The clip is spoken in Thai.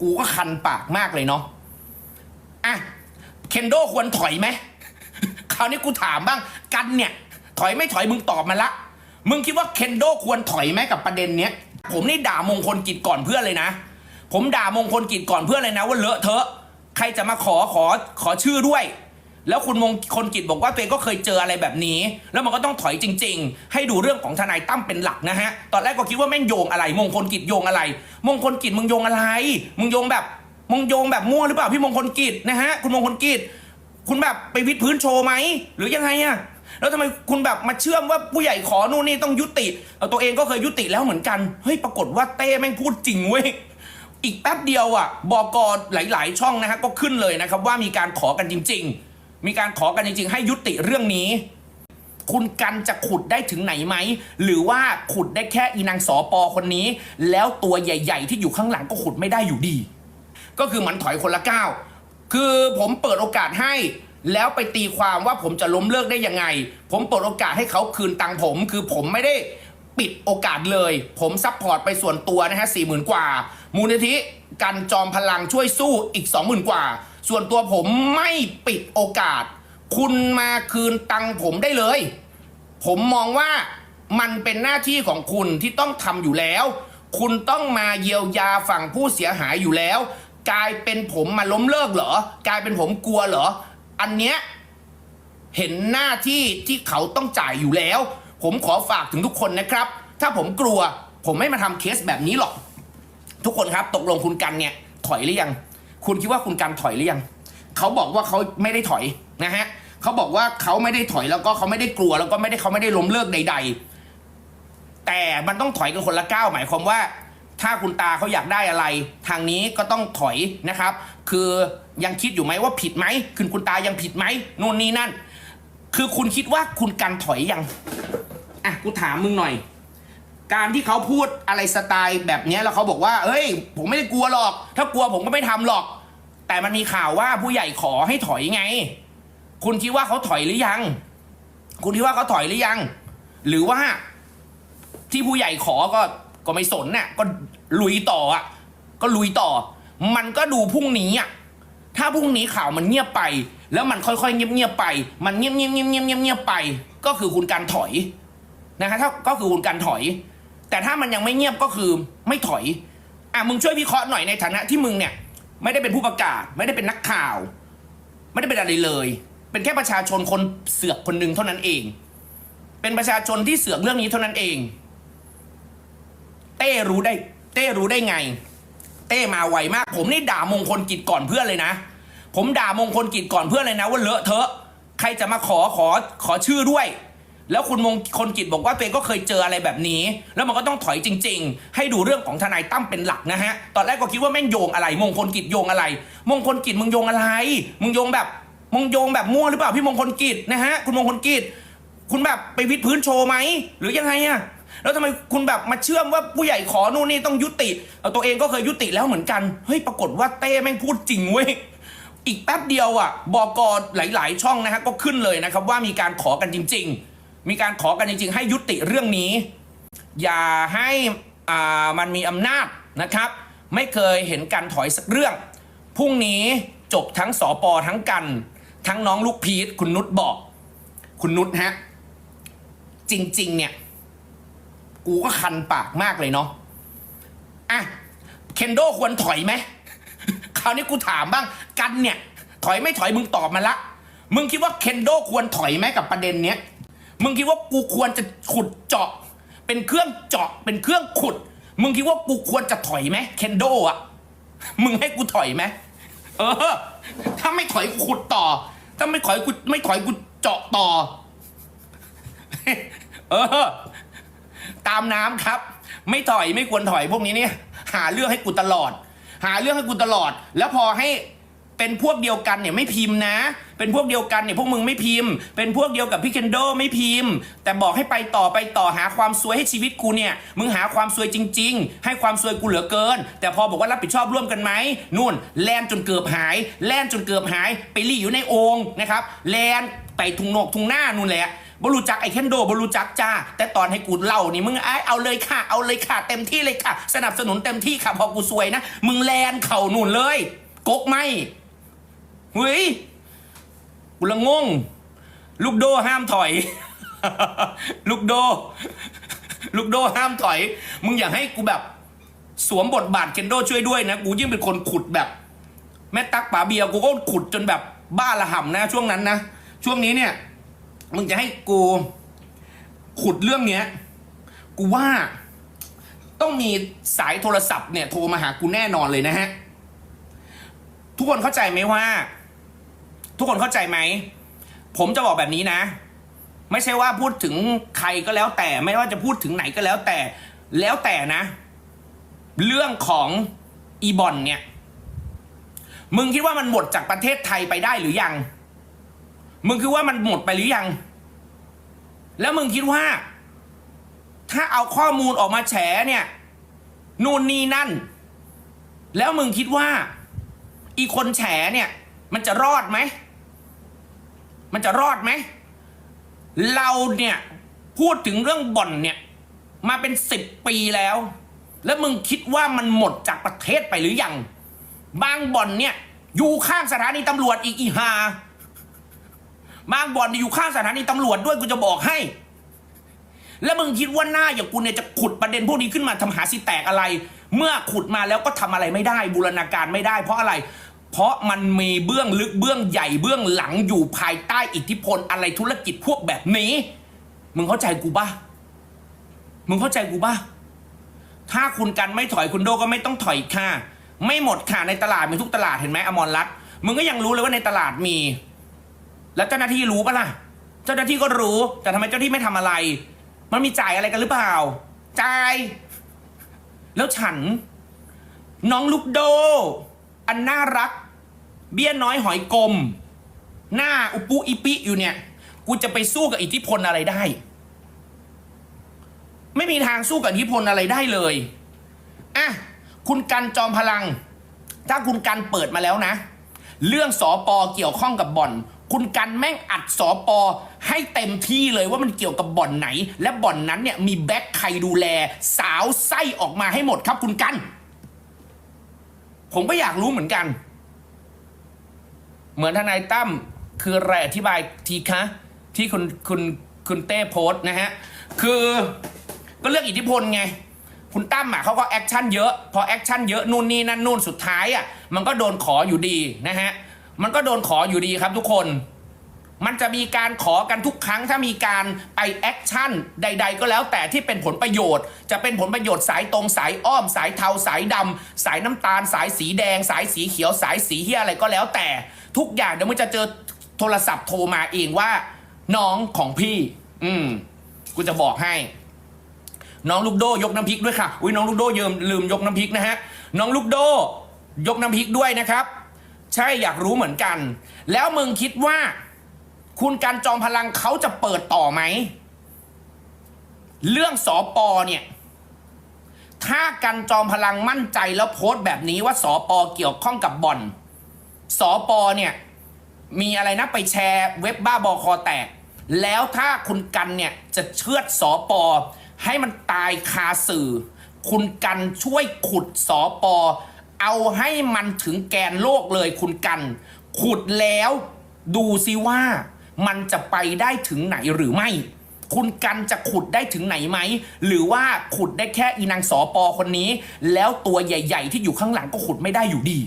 กูก็คันปากมากเลยเนาะอะเคนโดควรถอยไหมคราวนี้กูถามบ้าง กันเนี่ย ถอยไม่ถอยมึงตอบมาละ มึงคิดว่าเคนโดควรถอยไหมกับประเด็นเนี้ย ผมนี่ด่ามงคลกิจก่อนเพื่อนเลยนะ ผมด่ามงคลกิจก่อนเพื่อนเลยนะว่าเลอะเทอะ ใครจะมาขอขอขอชื่อด้วย แล้วคุณมงคลกิจบอกว่าตัวเองก็เคยเจออะไรแบบนี้ แล้วมันก็ต้องถอยจริง ๆ ให้ดูเรื่องของทนายตั้มเป็นหลักนะฮะ ตอนแรกก็คิดว่าแม่งโยงอะไร มงคลกิจโยงอะไร มงคลกิจมึงโยงอะไร มึงโยงแบบมึงโยงแบบมั่วหรือเปล่าพี่มงคลกิจนะฮะคุณมงคลกิจ คุณแบบไปวิดพื้นโชว์ไหมหรือยังไงอะแล้วทำไมคุณแบบมาเชื่อมว่าผู้ใหญ่ขอนู่นนี่ต้องยุติเอาตัวเองก็เคยยุติแล้วเหมือนกันเฮ้ยปรากฏว่าเต้แม่งพูดจริงเว้ยอีกแป๊บเดียวอะบอกอหลาย ๆ ช่องนะฮะก็ขึ้นเลยนะครับว่ามีการขอกันจริง ๆ มีการขอกันจริงๆ ให้ยุติเรื่องนี้ คุณกันจะขุดได้ถึงไหนไหม หรือว่าขุดได้แค่อีนางสอปอคนนี้ แล้วตัวใหญ่ ๆ ที่อยู่ข้างหลังก็ขุดไม่ได้อยู่ดี ก็คือเหมันถอยคนละก้าวคือผมเปิดโอกาสให้แล้วไปตีความว่าผมจะล้มเลิกได้ยังไง ผมเปิดโอกาสให้เขาคืนตังค์ผม คือผมไม่ได้ปิดโอกาสเลย ผมซัพพอร์ตไปส่วนตัวนะฮะสี่หมื่นกว่า มูลนิธิกันจอมพลังช่วยสู้อีกสองหมื่นกว่า ส่วนตัวผมไม่ปิดโอกาส คุณมาคืนตังค์ผมได้เลย ผมมองว่ามันเป็นหน้าที่ของคุณที่ต้องทำอยู่แล้ว คุณต้องมาเยียวยาฝั่งผู้เสียหายอยู่แล้ว กลายเป็นผมมาล้มเลิกเหรอ กลายเป็นผมกลัวเหรอ อันเนี้ยเห็นหน้าที่ที่เขาต้องจ่ายอยู่แล้ว ผมขอฝากถึงทุกคนนะครับ ถ้าผมกลัว ผมไม่มาทำเคสแบบนี้หรอก ทุกคนครับตกลงคุณกันเนี่ย ถอยหรือยัง คุณคิดว่าคุณกันถอยหรือยังเขาบอกว่าเขาไม่ได้ถอยนะฮะเขาบอกว่าเขาไม่ได้ถอยแล้วก็เขาไม่ได้กลัว แล้วก็ไม่ได้เขาไม่ได้ล้มเลิกใด ๆ แต่มันต้องถอยกันคนละก้าวหมายความว่า ถ้าคุณตาเขาอยากได้อะไร ทางนี้ก็ต้องถอยนะครับ คือยังคิดอยู่ไหมว่าผิดไหมคือคุณตายังผิดไหมนู่นนี่นั่น คือคุณคิดว่าคุณกันถอยยังอะกูถามมึงหน่อย การที่เขาพูดอะไรสไตล์แบบนี้แล้วเขาบอกว่าเอ้ย ผมไม่ได้กลัวหรอก ถ้ากลัวผมก็ไม่ทำหรอก แต่มันมีข่าวว่าผู้ใหญ่ขอให้ถอยไง คุณคิดว่าเขาถอยหรือยัง คุณคิดว่าเขาถอยหรือยัง หรือว่าที่ผู้ใหญ่ขอก็ก็ไม่สนน่ะก็ลุยต่ออะก็ลุยต่อ มันก็ดูพรุ่งนี้อะถ้าพรุ่งนี้ข่าวมันเงียบไป แล้วมันค่อยๆเงียบๆไป มันเงียบๆเงียบๆเงียบๆเงียบไป ก็คือคุณการถอยนะฮะถ้าก็คือคุณการถอย แต่ถ้ามันยังไม่เงียบก็คือไม่ถอยอะมึงช่วยวิเคราะห์หน่อยในฐานะที่มึงเนี่ย ไม่ได้เป็นผู้ประกาศ ไม่ได้เป็นนักข่าว ไม่ได้เป็นอะไรเลย เป็นแค่ประชาชนคนเสือกคนหนึ่งเท่านั้นเอง เป็นประชาชนที่เสือกเรื่องนี้เท่านั้นเอง เต้รู้ได้ เต้รู้ได้ไง เต้มาไวมาก ผมนี่ด่ามงคลกิจก่อนเพื่อนเลยนะ ผมด่ามงคลกิจก่อนเพื่อนเลยนะว่าเลอะเทอะ ใครจะมาขอขอขอชื่อด้วย แล้วคุณมงคลกิจบอกว่าตัวเองก็เคยเจออะไรแบบนี้ แล้วมันก็ต้องถอยจริง ๆ ให้ดูเรื่องของทนายตั้มเป็นหลักนะฮะ ตอนแรกก็คิดว่าแม่งโยงอะไร มงคลกิจโยงอะไร มงคลกิจมึงโยงอะไร มึงโยงแบบ มึงโยงแบบมั่วหรือเปล่าพี่มงคลกิจนะฮะ คุณมงคลกิจ คุณแบบไปวิดพื้นโชว์ไหม หรือยังไงอะแล้วทำไมคุณแบบมาเชื่อมว่าผู้ใหญ่ขอนู่นนี่ต้องยุติเอาตัวเองก็เคยยุติแล้วเหมือนกัน เฮ้ยปรากฏว่าเต้แม่งพูดจริงเว้ยอีกแป๊บเดียวอะบอกอหลาย ๆ ช่องนะฮะก็ขึ้นเลยนะครับว่ามีการขอกันจริง ๆ มีการขอกันจริง ๆ ให้ยุติเรื่องนี้ อย่าให้อ่ามันมีอำนาจนะครับ ไม่เคยเห็นการถอยสักเรื่องพรุ่งนี้จบทั้งสอปอทั้งกัน ทั้งน้องลูกพีทคุณนุชบอก คุณนุชฮะจริง ๆ เนี่ย กูก็คันปากมากเลยเนาะอะเคนโดควรถอยไหมคราวนี้กูถามบ้างกันเนี่ย ถอยไม่ถอยมึงตอบมาละ มึงคิดว่าเคนโดควรถอยไหมกับประเด็นเนี้ย มึงคิดว่ากูควรจะขุดเจาะ เป็นเครื่องเจาะเป็นเครื่องขุด มึงคิดว่ากูควรจะถอยไหมเคนโดอะมึงให้กูถอยไหมเออ ถ้าไม่ถอยกูขุดต่อ ถ้าไม่ถอยกูไม่ถอยกูเจาะต่อ เออ ตามน้ำครับ ไม่ถอยไม่ควรถอยพวกนี้เนี่ยหาเรื่องให้กูตลอด หาเรื่องให้กูตลอด แล้วพอให้ เป็นพวกเดียวกันเนี่ยไม่พิมพ์นะ เป็นพวกเดียวกันเนี่ยพวกมึงไม่พิมพ์ เป็นพวกเดียวกับพี่เคนโดไม่พิมพ์ แต่บอกให้ไปต่อไปต่อหาความซวยให้ชีวิตกูเนี่ย มึงหาความซวยจริง ๆ ให้ความซวยกูเหลือเกิน แต่พอบอกว่ารับผิดชอบร่วมกันไหมนู่นแลนจนเกือบหาย แลนจนเกือบหาย ไปรีอยู่ในโองค์นะครับแลนไปทุงนกทุงหน้านู่นแหละบรู้จักไอ้เคนโดบรู้จักจ้า แต่ตอนให้กูเล่านี่มึงไอ้เอาเลยค่ะ เอาเลยค่ะ เต็มที่เลยค่ะ สนับสนุนเต็มที่ค่ะพอกูซวยนะ มึงแลนเข่าหนุนเลย กกไม่ เฮ้ยกูละงง ลูกโดห้ามถอย ลูกโด ลูกโดห้ามถอย มึงอย่าให้กูแบบ สวมบทบาทเคนโดช่วยด้วยนะ กูยิ่งเป็นคนขุดแบบ แม่ตักป๋าเบียกูก็ขุดจนแบบบ้าระห่ำนะ ช่วงนั้นนะ ช่วงนี้เนี่ย มึงจะให้กู ขุดเรื่องเนี้ย กูว่าต้องมีสายโทรศัพท์เนี่ยโทรมาหากูแน่นอนเลยนะฮะ ทุกคนเข้าใจไหมว่า ทุกคนเข้าใจไหม ผมจะบอกแบบนี้นะ ไม่ใช่ว่าพูดถึงใครก็แล้วแต่ไม่ว่าจะพูดถึงไหนก็แล้วแต่ แล้วแต่นะ เรื่องของอีบอนเนี่ย มึงคิดว่ามันหมดจากประเทศไทยไปได้หรือยัง มึงคิดว่ามันหมดไปหรือยัง แล้วมึงคิดว่า ถ้าเอาข้อมูลออกมาแฉเนี่ยนู่นนี่นั่น แล้วมึงคิดว่า อีคนแฉเนี่ย มันจะรอดไหม มันจะรอดไหม เราเนี่ย พูดถึงเรื่องบ่อนเนี่ย มาเป็นสิบปีแล้ว แล้วมึงคิดว่ามันหมดจากประเทศไปหรือยัง บางบ่อนเนี่ย อยู่ข้างสถานีตำรวจอีกอีหาบางบ่อนอยู่ข้างสถานีตำรวจด้วยกูจะบอกให้ แล้วมึงคิดว่าหน้าอย่างกูเนี่ยจะขุดประเด็นพวกนี้ขึ้นมาทำหาสิแตกอะไร เมื่อขุดมาแล้วก็ทำอะไรไม่ได้ บูรณาการไม่ได้ เพราะอะไร เพราะมันมีเบื้องลึกเบื้องใหญ่เบื้องหลังอยู่ภายใต้อิทธิพลอะไรธุรกิจพวกแบบนี้ มึงเข้าใจกูปะมึงเข้าใจกูปะถ้าคุณกันไม่ถอยคุณโดก็ไม่ต้องถอยค่ะ ไม่หมดค่ะในตลาดมีทุกตลาดเห็นไหมอมรรัตน์มึงก็ยังรู้เลยว่าในตลาดมี แล้วเจ้าหน้าที่รู้ปะล่ะ เจ้าหน้าที่ก็รู้ แต่ทำไมเจ้าหน้าที่ไม่ทำอะไร มันมีจ่ายอะไรกันหรือเปล่าจ่ายแล้วฉัน น้องลูกโด อันน่ารัก เบี้ยน้อยหอยกลม หน้าอุปุอิปิอยู่เนี่ย กูจะไปสู้กับอิทธิพลอะไรได้ ไม่มีทางสู้กับอิทธิพลอะไรได้เลยอะคุณกันจอมพลัง ถ้าคุณกันเปิดมาแล้วนะ เรื่องสอปอเกี่ยวข้องกับบ่อน คุณกันแม่งอัดสอปอให้เต็มที่เลยว่ามันเกี่ยวกับบ่อนไหน และบ่อนนั้นเนี่ยมีแบ็คใครดูแล สาวไส้ออกมาให้หมดครับคุณกัน ผมก็อยากรู้เหมือนกัน เหมือนทนายตั้มคืออะไรอธิบายทีคะที่คุณคุณคุณเต้โพสต์นะฮะ คือก็เรื่องอิทธิพลไง คุณตั้มอะเขาก็แอคชั่นเยอะ พอแอคชั่นเยอะนู่นนี่นั่นนู่นสุดท้ายอะมันก็โดนขออยู่ดีนะฮะ มันก็โดนขออยู่ดีครับทุกคน มันจะมีการขอกันทุกครั้งถ้ามีการไปแอคชั่นใด ๆ ก็แล้วแต่ที่เป็นผลประโยชน์ จะเป็นผลประโยชน์สายตรงสายอ้อม สายเทาสายดำสายน้ำตาล สายสีแดง สายสีเขียวสายสีเฮียอะไรก็แล้วแต่ ทุกอย่างเดี๋ยวมันจะเจอโทรศัพท์โทรมาเองว่า น้องของพี่ อืมกูจะบอกให้ น้องลูกโดยกน้ำพริกด้วยค่ะ อุ้ยน้องลูกโดยืมลืมยกน้ำพริกนะฮะ น้องลูกโดยกน้ำพริกด้วยนะครับ ใช่อยากรู้เหมือนกัน แล้วมึงคิดว่า คุณการจอมพลังเขาจะเปิดต่อไหม เรื่องสอปอเนี่ยถ้ากันจอมพลังมั่นใจแล้วโพสต์แบบนี้ว่าสอปอเกี่ยวข้องกับบ่อน สอปอเนี่ยมีอะไรนะไปแชร์เว็บบ้าบอคอแตก แล้วถ้าคุณกันเนี่ยจะเชือดสอปอให้มันตายคาสื่อ คุณกันช่วยขุดสอปอเอาให้มันถึงแกนโลกเลยคุณกัน ขุดแล้วดูซิว่ามันจะไปได้ถึงไหนหรือไม่ คุณกันจะขุดได้ถึงไหนไหม หรือว่าขุดได้แค่อีนางสอปอคนนี้ แล้วตัวใหญ่ ๆ ที่อยู่ข้างหลังก็ขุดไม่ได้อยู่ดี